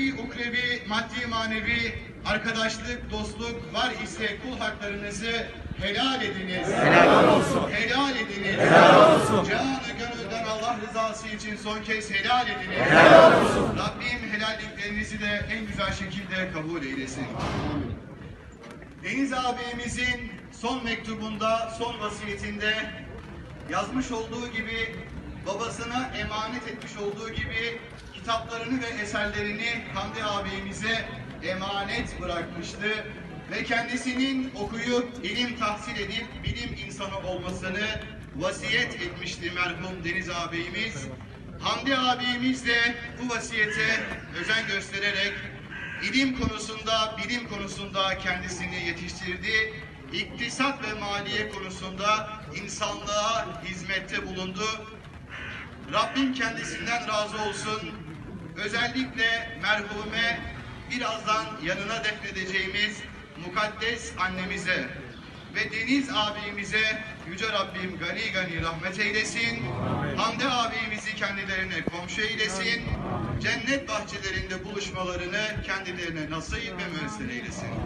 Ünnevi, ukrevi, maddi manevi, arkadaşlık, dostluk var ise kul haklarınızı helal ediniz. Helal olsun. Helal ediniz. Helal olsun. Canı gönülden Allah rızası için son kez helal ediniz. Helal olsun. Rabbim helalliklerinizi de en güzel şekilde kabul eylesin. Deniz abimizin son mektubunda, son vasiyetinde yazmış olduğu gibi babasına emanet etmiş olduğu gibi kitaplarını ve eserlerini Hamdi abimize emanet bırakmıştı ve kendisinin okuyup ilim tahsil edip bilim insanı olmasını vasiyet etmişti merhum Deniz abimiz. Hamdi abimiz de bu vasiyete özen göstererek ilim konusunda, bilim konusunda kendisini yetiştirdi. İktisat ve maliye konusunda insanlığa hizmette bulundu. Rabbim kendisinden razı olsun. Özellikle merhume birazdan yanına defnedeceğimiz mukaddes annemize ve Deniz abimize Yüce Rabbim gani gani rahmet eylesin. Hamdi abimizi kendilerine komşu eylesin. Cennet bahçelerinde buluşmalarını kendilerine nasip ve müessir eylesin.